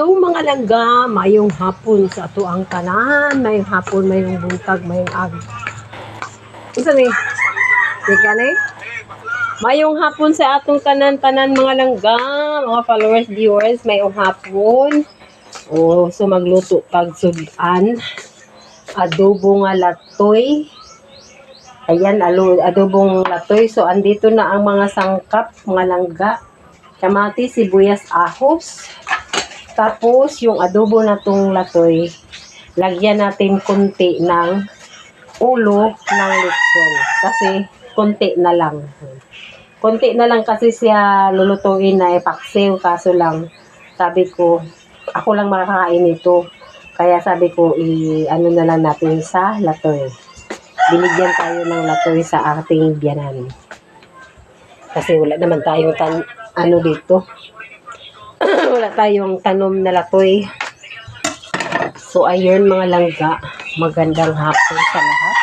Hello mga langga, mayong hapon sa ato ang tanan, mayong hapon, mayong buntag, mayong ag. Isa ni? Ika ni? Mayong hapon sa atong tanan-tanan mga langga, mga followers, viewers, mayong hapon. O, so magluto pag sudan. Adobo nga latoy. Ayan, alo, adobong latoy. So, andito na ang mga sangkap, mga langga. Kamatis, sibuyas, ahos. Tapos, yung adobo na tong latoy, lagyan natin konti ng ulo ng litson. Kasi, konti na lang. Konti na lang kasi siya lulutuin na epaksiw. Kaso lang, sabi ko, ako lang makakain nito. Kaya sabi ko, i ano na lang natin sa latoy. Binigyan tayo ng latoy sa ating biyanan. Kasi wala naman tayong tan ano dito. wala tayong tanom na latoy. So, ayun mga langga. Magandang hapon sa lahat.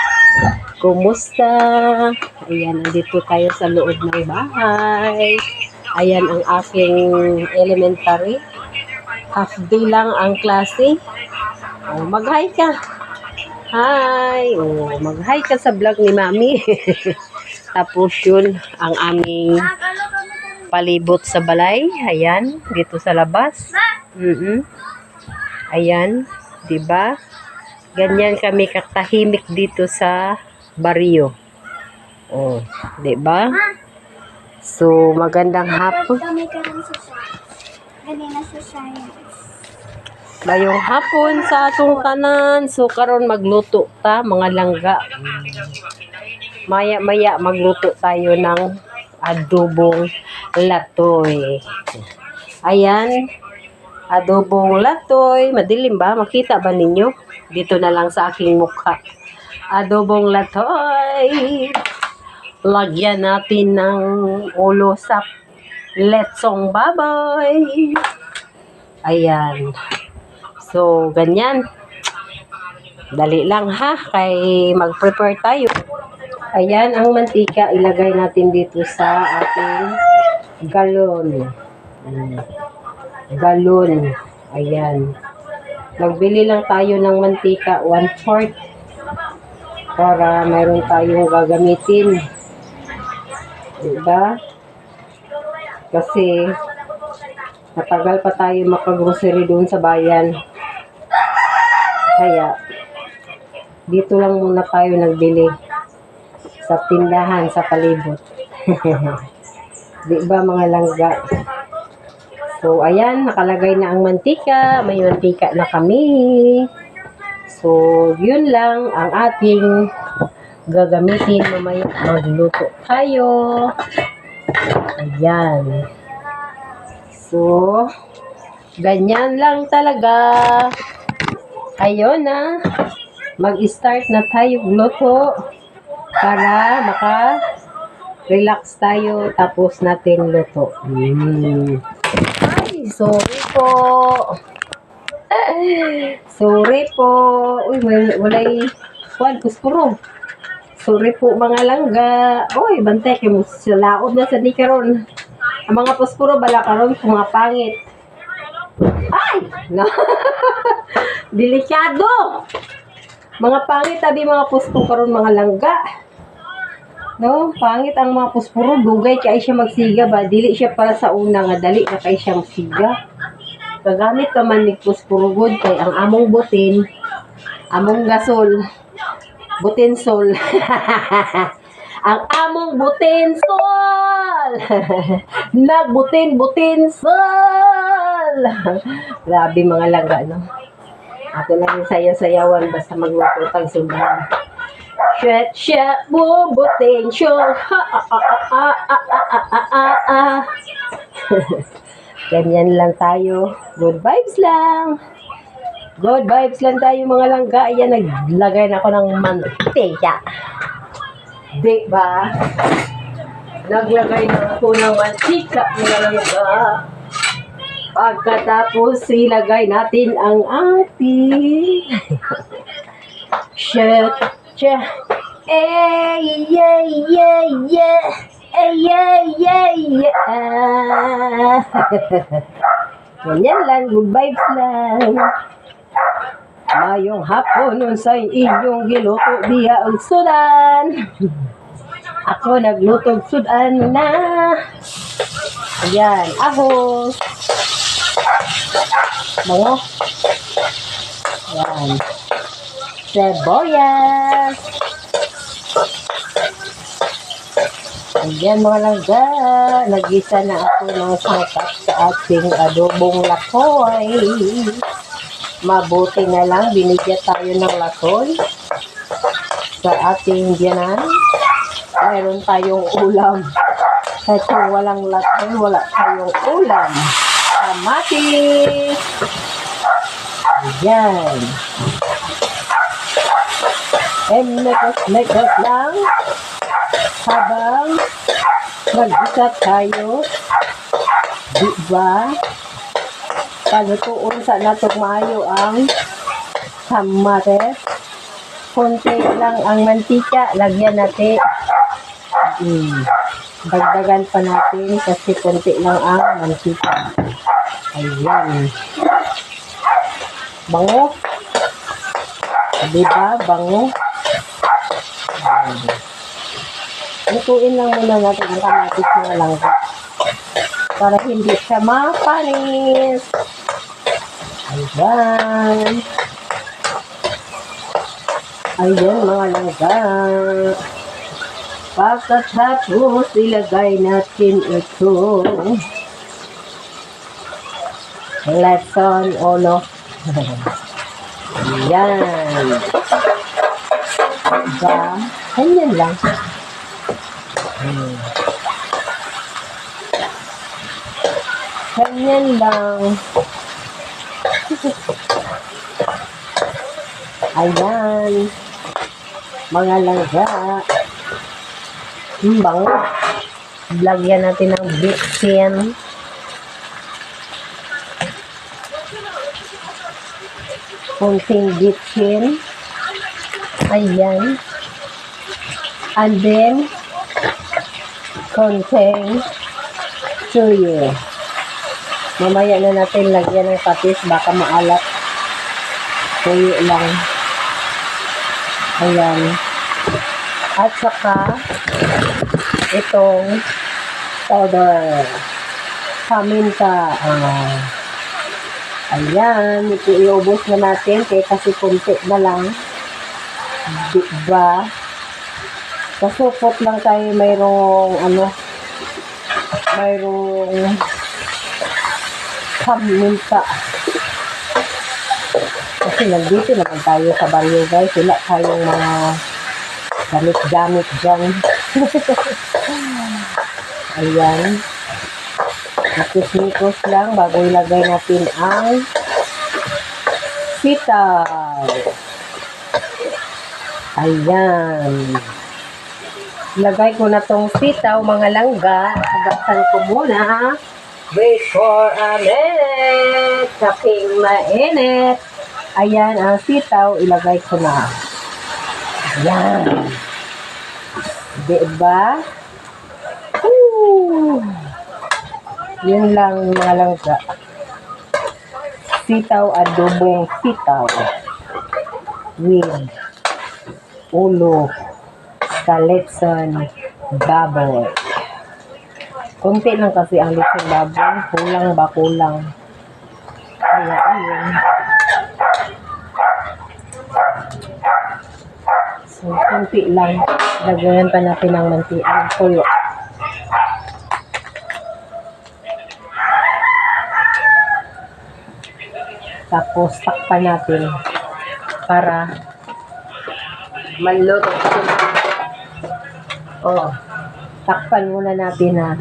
Kumusta? Ayan, andito tayo sa loob ng bahay. Ayan ang aking elementary. Half day lang ang klase. Oh, mag-hi ka. Hi! Oh, mag-hi ka sa vlog ni Mami. Tapos yun, ang aming palibot sa balay. Ayan, dito sa labas. mm Ayan, 'di ba? Ganyan kami katahimik dito sa baryo. Oh, 'di ba? So, magandang hapon. Mayong hapon sa atong tanan. So, karon magluto ta, mga langga. Maya-maya magluto tayo ng adobong latoy. Ayan, adobong latoy. Madilim ba? Makita ba ninyo? Dito na lang sa aking mukha. Adobong latoy. Lagyan natin ng ulo sa letsong baboy. Ayan. So, ganyan. Dali lang ha, kay mag-prepare tayo. Ayan, ang mantika ilagay natin dito sa ating galon. Galon. Ayan. Nagbili lang tayo ng mantika, 1/4 para mayroon tayong gagamitin. Diba? Kasi matagal pa tayo makagrocery doon sa bayan. Kaya, dito lang muna tayo nagbili sa tindahan, sa palibot. Di ba mga langga? So, ayan, nakalagay na ang mantika. May mantika na kami. So, yun lang ang ating gagamitin mamaya. Magluto tayo. Ayan. So, ganyan lang talaga. Ayun na. Mag-start na tayo luto para maka relax tayo tapos natin luto. Mm. Ay, sorry po. Sorry po. Uy, may, walay kwan, kuskuro. Sorry po mga langga. Uy, bantay kayo sa laod na sa di karon. Ang mga puspuro bala karon kung mga pangit. Ay! No. Delikado! Mga pangit tabi mga puspuro karon mga langga. No, pangit ang mga puspuro, dugay kay siya magsiga ba? Dili siya para sa una nga dali na kay siya magsiga. Kagamit ka man ni puspuro good kay ang among butin, among gasol, butin sol. ang among butin sol. Nagbutin-butin sol. Grabe mga langga, no? Ako lang sayaw-sayawan basta magluto tag. Shet, shet, bubutin, sure. Ha, ah, ah, ah, ah, ah, ah, ah, ah, ah. Ganyan lang tayo. Good vibes lang. Good vibes lang tayo mga langga. Ayan, naglagay na ako ng mantika. Di ba? Naglagay na ako ng mantika mga langga. Pagkatapos, ilagay natin ang ating Shit, shit. Eh, yeah, yeah, yeah. Eh, yeah, yeah, yeah. Lang, good vibes lang. Mayong hapon sa inyong giluto diya ang sudan. Ako naglutog sudan na. Ayan, ahos. Bango. Ayan. Seboyas. Ayan mga langga, nagisa na ako ng sangkap sa ating adobong lakoy. Mabuti na lang, binigyan tayo ng lakoy sa ating biyanan. Mayroon tayong ulam. Kahit kung walang lakoy, wala tayong ulam. Kamatis! Ayan. And mekos-mekos lang habang nag-isa tayo, di ba? Palutuon sa natong ang kamates. Kunti lang ang mantika, lagyan natin. Mm. Dagdagan pa natin kasi kunti lang ang mantika. Ayan. Bango. Di ba? Bango. Ayan. Lutuin lang muna natin ang kamatis na langka. Para hindi siya mapanis. Ayan. Ayan mga langka. Pagkatapos ilagay natin ito. Lesson ulo. Ayan. Diba? Ganyan lang. Ganyan lang. Ayan. Mga langga. Ang. Lagyan natin ng bitchin. Kunting bitchin. Ayan. And then, konting suyo. Mamaya na natin lagyan ng patis, baka maalat. Suyo lang. Ayan. At saka, itong powder. Paminta. Ah. ayan. Ito iubos na natin kaya kasi kunti na lang. Diba? Kasupot lang tayo mayroong ano, mayroong paminta. Kasi nandito naman tayo sa baryo guys. Wala tayong mga gamit-gamit dyan. Ayan. Nakis-nikos lang bago ilagay natin ang sitaw. Ayan. Lagay ko na tong sitaw, mga langga. Hugasan ko muna. Wait for a minute. Kaping mainit. Ayan ang sitaw. Ilagay ko na. Ayan. Diba? Woo! Yun lang mga langga. Sitaw, adobong sitaw. With ulo, kalitson, baboy. Kunti lang kasi ang litson baboy. Kulang ba kulang? Kaya ayun. So, kunti lang. Lagyan pa natin ng mantian. Tuyo. Tapos, takpan natin para Manluto. Oh, takpan muna natin na.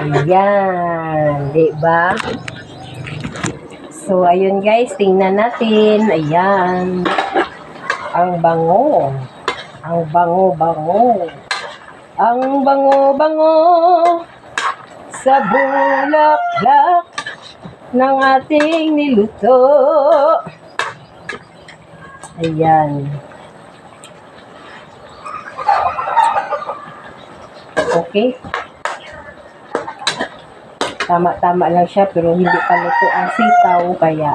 Ayan, di ba? So, ayun guys, tingnan natin. Ayan. Ang bango. Ang bango-bango. Ang bango-bango sa bulaklak ng ating niluto. Ayan. Okay. Tama-tama lang siya pero hindi pa luto ang sitaw kaya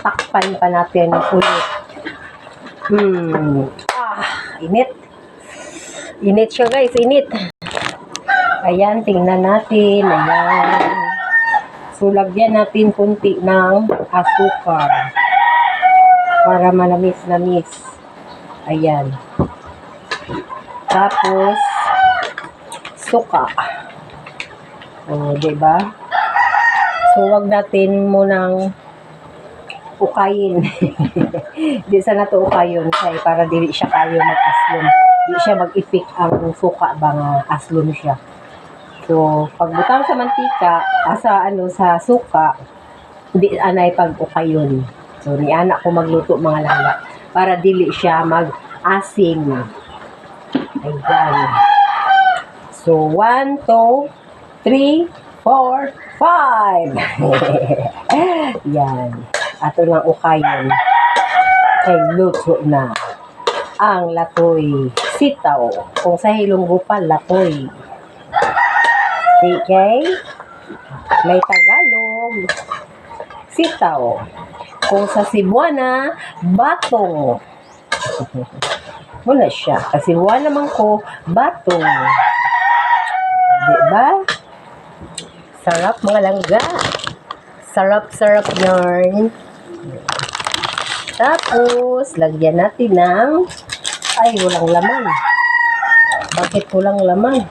takpan pa natin ulit. Hmm. Ah, init. Init siya guys, init. Ayan, tingnan natin. Ayan. So, lagyan natin kunti ng asukar para manamis-namis. Ayan. Tapos, suka. O, diba? So, wag natin munang ukayin. di sana to ukayon kay para dili siya kayo mag-aslom. Di siya mag-effect ang suka ba nga aslom siya. So, pagbutang sa mantika, asa ano sa suka, di anay pag ukayon. So, ni anak ko magluto mga lala para dili siya mag-asing. Ayan. So, 1, 2, 3, 4, 5. Yan. Ato ng ukayon. Ay, luto na. Ang latoy sitaw. Kung sa hilonggupan, latoy. Okay? May Tagalog. Sitaw. Kung sa Cebuana, batong. Wala siya. Kasi Cebuana naman ko, batong. Diba? Sarap mga langga. Sarap-sarap yarn. Tapos, lagyan natin ng ay, walang laman. Bakit walang laman?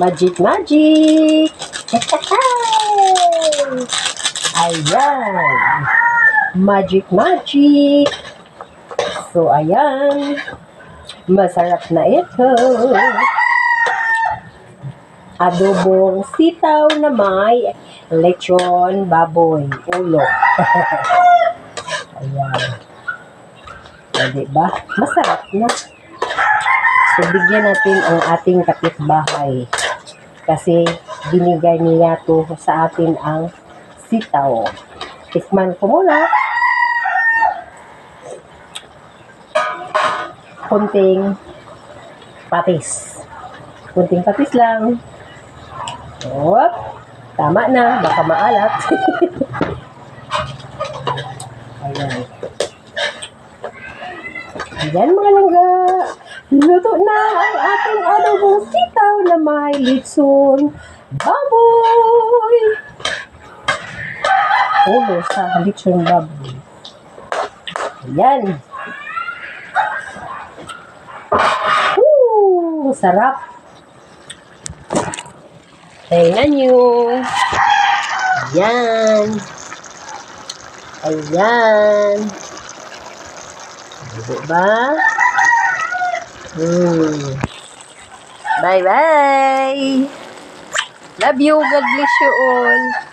Magic, magic! Ayan! Magic, magic! So, ayan. Masarap na ito. Adobong sitaw na may lechon baboy. Ulo. ayan. O, diba? Masarap na. So, bigyan natin ang ating kapitbahay. Kasi, binigay niya to sa atin ang sitaw. Tikman ko muna. Kunting patis. Kunting patis lang. Whoop. Tama na. Baka maalat. Ayan. Ayan mga langga. Luto na ang ating adobong sitaw na may litson baboy. Ulo sa litson baboy. Ayan. Woo! Sarap. Tingnan nyo. Ayan. Ayan. Diba? Hmm. Bye-bye. Love you. God bless you all.